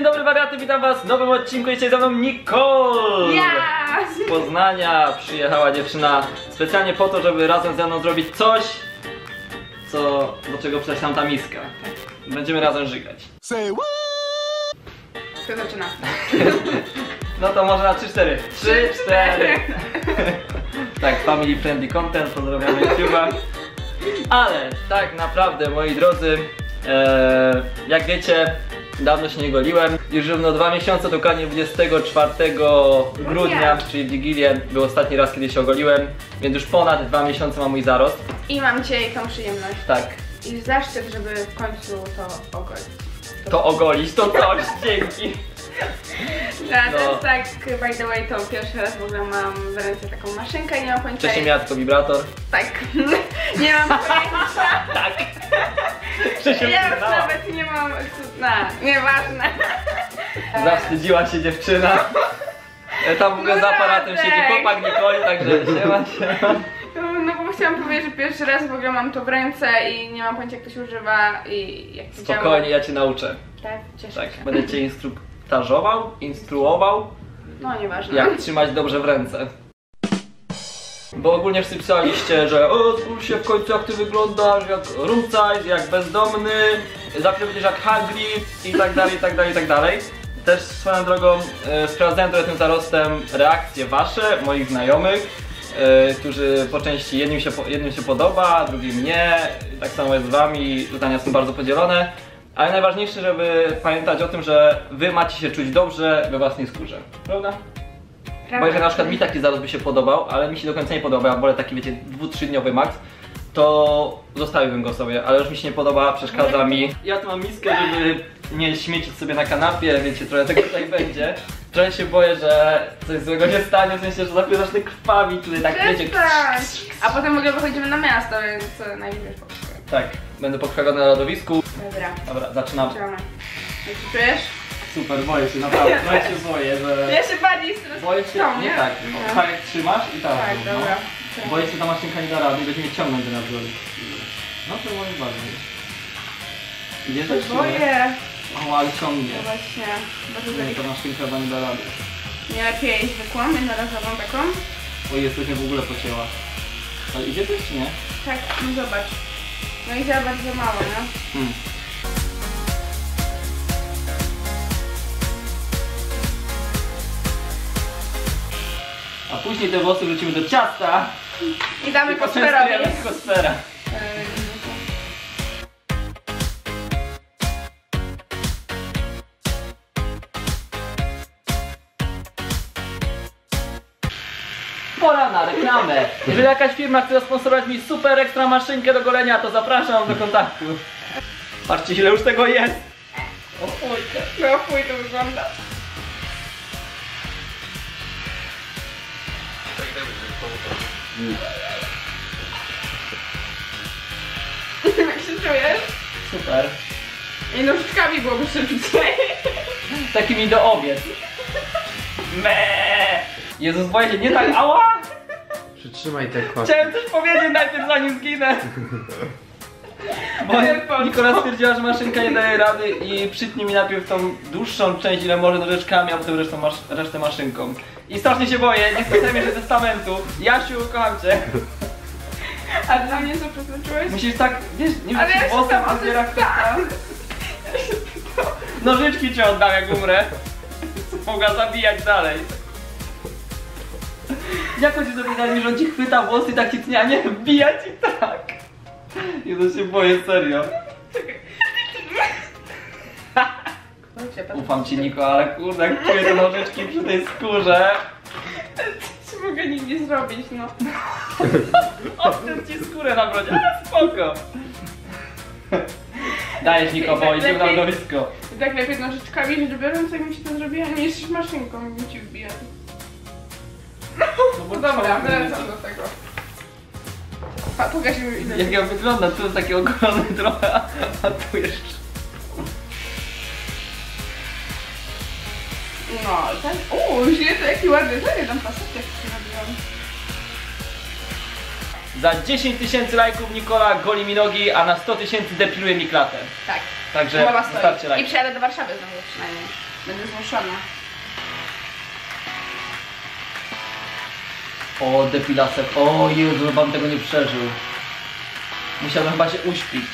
dzień dobry wariaty, witam was w nowym odcinku. Dzisiaj ze mną Nicole! Ja! Z Poznania przyjechała dziewczyna specjalnie po to, żeby razem ze mną zrobić coś, co, do czego przydać nam ta miska. Będziemy razem żygać. Say what? Kto zaczyna? No to może na 3-4. 3-4. tak, family friendly content, pozdrawiamy YouTube'a. Ale tak naprawdę, moi drodzy, e, jak wiecie, dawno się nie goliłem. Już równo dwa miesiące, dokładnie 24 grudnia, czyli w Wigilię, był ostatni raz, kiedy się ogoliłem. Więc już ponad dwa miesiące ma mój zarost. I mam dzisiaj tą przyjemność. Tak, I zaszczyt, żeby w końcu to ogolić. to ogolić, to coś, dzięki. A to No. jest tak, by the way, to pierwszy raz w ogóle mam w ręce taką maszynkę i nie mam pojęcia. Wcześniej miała tylko wibrator. Tak. nie mam pojęcia. Tak. Ja już nawet nie mam. No, nieważne. Zawstydziła się dziewczyna. Tam w ogóle No za aparatem Radek. siedzi chłopak Nikoli, także siema się. No, no bo chciałam powiedzieć, że pierwszy raz w ogóle mam to w ręce i nie mam pojęcia jak to się używa i jak to działa. Spokojnie, ja cię nauczę. Tak, cieszę Tak, się. będę cię instruktażował, instruował, No nieważne. jak trzymać dobrze w ręce. Bo ogólnie wszyscy pisaliście, że o, spójrz się w końcu jak ty wyglądasz, jak size, jak bezdomny, za chwilę będziesz jak Hagrid i tak dalej, i tak dalej, i tak dalej. Też swoją drogą e, sprawdzałem trochę tym zarostem reakcje wasze, moich znajomych, e, którzy po części jednym się, jednym się podoba, drugim nie, tak samo jest z wami, zdania są bardzo podzielone. Ale najważniejsze, żeby pamiętać o tym, że wy macie się czuć dobrze we własnej skórze, prawda? Bo jeżeli na przykład mi taki zarost by się podobał, ale mi się do końca nie podoba, ja wolę taki wiecie dwu-trzydniowy max, to zostawiłbym go sobie, ale już mi się nie podoba, przeszkadza mi. Ja tu mam miskę, żeby nie śmiecić sobie na kanapie, wiecie, trochę tego tutaj będzie. Trochę się boję, że coś złego się stanie, w sensie, że zapię zacznę krwawi, tutaj tak wiecie. Przestań! A potem w ogóle wychodzimy na miasto, więc co najmniej spokojnie. Tak, będę pokrwawiony na lodowisku. Dobra, Dobra, zaczynamy. zaczynamy. Jak się czujesz? Super, boję się, naprawdę, trochę się boję, że... Ja się bardziej stresuję. Boję się, No, nie tak, no, No. tak jak trzymasz i tak. Tak, no. dobra. Boję się, ta maszynka nie da rady, będzie mnie ciągnąć do nadzoru. No to może bardziej. Idzie czy nie? Boję. O, ale ciągnie. No właśnie, bardzo Nie, ta maszynka chyba nie da rady. Nie lepiej zwykłą, jednorazową taką? O, jest coś mnie w ogóle pocięła. Ale idzie też czy nie? Tak, no zobacz. No i za bardzo mało, no. Hmm. Później te włosy wrzucimy do ciasta. I damy I kosferowi. poczęstujemy kosfera. Pora na reklamę. Jeżeli jakaś firma chce sponsorować mi super ekstra maszynkę do golenia, to zapraszam do kontaktu. Patrzcie ile już tego jest. O fujkę. No fuj, to wygląda. Jak się czujesz? Super. I nożyczkami byłoby szybciej. Takimi do obiad. Me. Jezus, boję się, nie tak, ała! Przytrzymaj te kłapki. Chciałem coś powiedzieć najpierw zanim zginę. Bo Nikola stwierdziła, że maszynka nie daje rady i przytnie mi najpierw tą dłuższą część, ile może nożyczkami, a potem resztą masz, resztę maszynką. I strasznie się boję, nie chcę że testamentu. Jasiu, kocham cię. A dla mnie co przeznaczyłeś? Musisz tak, wiesz, nie Ale wiem, ja się pozbierać pytałam. Nożyczki ci oddam jak umrę. Mogła zabijać dalej. Jak chodzi sobie zanim, że on ci chwyta włosy i tak ci tnie, a nie wbija ci tak. Jezu się boję, serio. Ufam ci Niko, ale kurde, jak czuję te nożyczki przy tej skórze. Co mogę nigdy zrobić, no. Odciąć ci skórę na brodzie, ale spoko. Dajesz Niko, bo idziemy na lodowisko. Tak lepiej nożyczkami biorąc, jak mi się to zrobiła, niż maszynką, jakbym ci wbijał. No No dobra, wracam do tego. Pa, pogasimy ile. Jak ja wyglądam, tu jest taki ogolony trochę, a- tu jeszcze. No, tak. Uuu, źle to jaki ładny, nie tam paseczek się robiłam. Za 10 tysięcy lajków Nikola goli mi nogi, a na 100 tysięcy depiluje mi klatę. Tak. Także Umowa stoi. wystarczy I lajk. przyjadę do Warszawy znowu przynajmniej. Będę zmuszona. O, depilasek. O Jezu, wam tego nie przeżył. Musiałbym chyba się uśpić.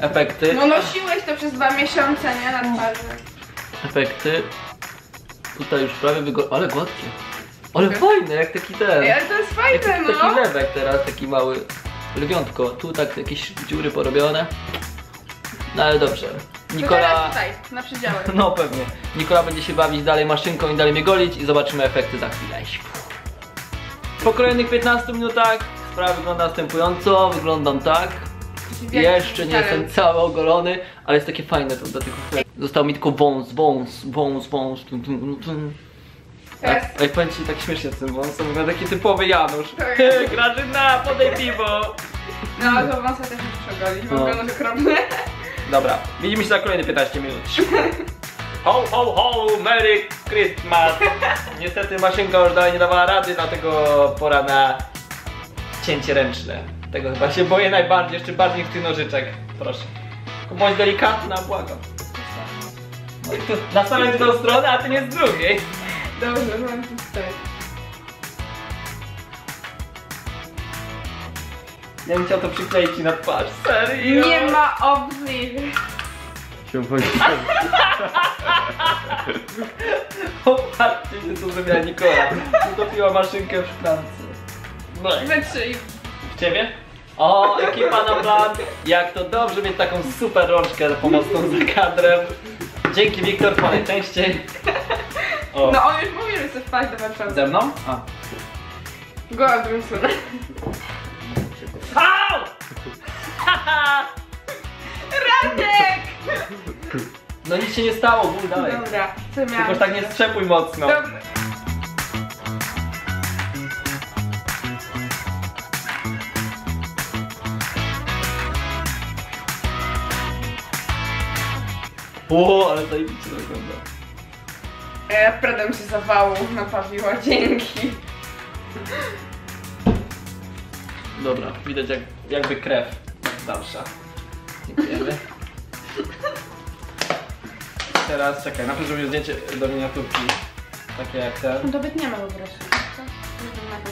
Efekty. No nosiłeś to przez dwa miesiące, nie? Na twarzy. Efekty. Tutaj już prawie wygo... Ale gładkie. Ale fajne, jak taki ten. Ej, ale to jest Jak, fajne, taki no. lewek teraz, taki mały. Lwiątko. Tu tak jakieś dziury porobione. No ale dobrze. To Nikola... tutaj, na przedziale. No pewnie. Nikola będzie się bawić dalej maszynką i dalej mnie golić i zobaczymy efekty za chwilę. Po kolejnych 15 minutach sprawa wygląda następująco. Wyglądam tak. Jeszcze nie jestem cały ogolony, ale jest takie fajne to do tych efektów. Został mi tylko wąs, wąs, wąs, wąs. Tum, tum, Tak, ej, powiem ci tak śmiesznie z tym wąsem, wygląda taki typowy Janusz. Tak. Grażyna, podaj piwo. No, to wąsa też muszę golić, bo No. wygląda okropnie. Dobra, widzimy się za kolejne 15 minut. Ho, ho, ho, Merry Christmas! Niestety maszynka już dalej nie dawała rady, dlatego pora na cięcie ręczne. Tego chyba się boję najbardziej, jeszcze bardziej niż tych nożyczek. Proszę. Bądź delikatna, błagam. Nastawiam w tą stronę, a ty nie z drugiej. Dobrze, mam tu tutaj. Ja bym chciał to przykleić na twarz, serio? Nie ma opcji. Się wchodzi. Popatrzcie się, co zrobiła Nikola. Utopiła maszynkę w szklance. No i Wytrzyj. w ciebie? O, ekipa na plan. Jak to dobrze mieć taką super rączkę pomocną za kadrem. Dzięki Wiktor, po najczęściej. O, No on już mówił, że chce wpaść do Warszawy. ze mną? A. Go Adrusy. Au! Haha! Radek! No nic się nie stało, ból dalej. Dobra, co miałam? Tylko tak nie strzepuj mocno. Dobra. O, ale zajebiście to wygląda. E, Predem się zawału napawiła, dzięki. Dobra, widać jak, jakby krew. Zawsze. Dziękujemy. Teraz czekaj, najpierw zrobię zdjęcie do miniaturki. Takie jak ten. To wytniemy po prostu.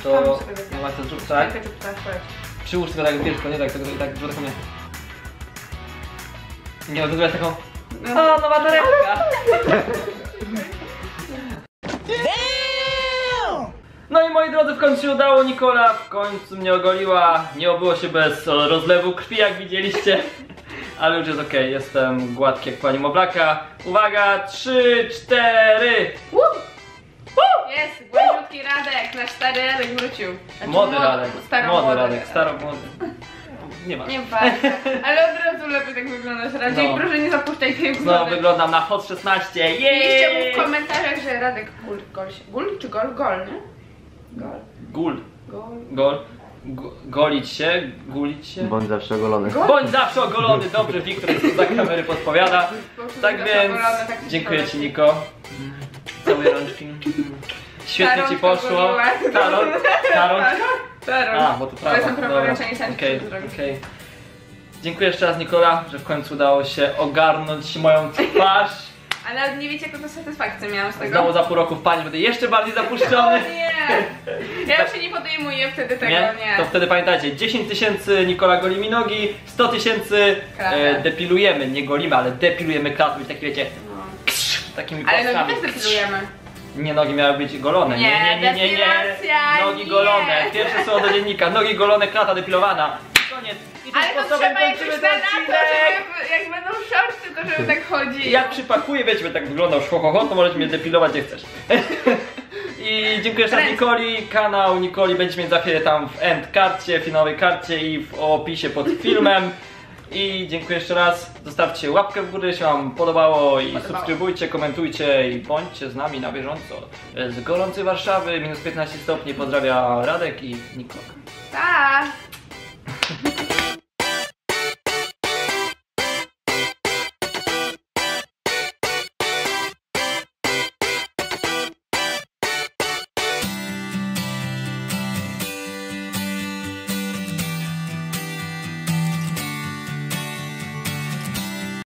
To no ma to zrób tak. Tak, tak, tak. Przyłóż tylko tak wielko, nie tak, tylko tak, żeby taką nie. No to zrobię taką. No, O, nowa torebka! No i moi drodzy, w końcu się udało, Nikola w końcu mnie ogoliła. Nie obyło się bez rozlewu krwi, jak widzieliście. Ale już jest ok, jestem gładki jak pani Moblaka. Uwaga, trzy, cztery. Woo! Jest, gładziutki Radek, nasz stary Radek wrócił. Znaczy, Młody młod- Radek, młody Radek, staromłody. Nie ma. Nie bardzo, ale od razu lepiej tak wyglądasz, Radek. No. Proszę nie zapuszczaj tej No, wody. wyglądam na hot 16, Piszcie mu jej! w komentarzach, że Radek gul, gol. Gul czy gol? Gol, nie? Gol. Gul, Gol. gol, Go- golić się, gulić się. Bądź zawsze ogolony. Go- Bądź zawsze ogolony, dobrze, Wiktor jest za kamery podpowiada. Tak więc, dziękuję. Ci Niko. Całe rączki. Świetnie Ci poszło. goliła. Ta rączka. Ta rączka. Teraz. A, bo to prawa. To praworęczne i Okej, okej. Dziękuję jeszcze raz Nikola, że w końcu udało się ogarnąć moją twarz. Ale nawet nie wiecie, jaką to satysfakcję miałam z tego. Znowu za pół roku w pani będę jeszcze bardziej O zapuszczony. nie! Ja już się nie podejmuję wtedy tego, Nie? nie. To wtedy pamiętajcie, 10 tysięcy Nikola goli mi nogi, 100 tysięcy e, depilujemy, nie golimy, ale depilujemy klatę, taki wiecie, No. takimi Ale nogi płaskami. też depilujemy. Nie, nogi miały być golone. Nie, nie, nie, nie, nie. Nogi golone. Pierwsze słowo do dziennika. Nogi golone, klata depilowana. I tym Ale to sposobem trzeba jakoś kończymy na ten to, odcinek. żeby jak będą shorty, to żeby tak chodzić. Jak przypakuję, wiecie, będę tak wyglądał ho, ho, ho, to możecie mnie depilować gdzie chcesz. I dziękuję jeszcze raz Ręce. Nikoli. Kanał Nikoli będziecie mieć za chwilę tam w end karcie, finałowej karcie i w opisie pod filmem. I dziękuję jeszcze raz. Zostawcie łapkę w górę, jeśli wam podobało i subskrybujcie, komentujcie i bądźcie z nami na bieżąco. Z gorącej Warszawy, minus 15 stopni, pozdrawia Radek i Nikola. Tak.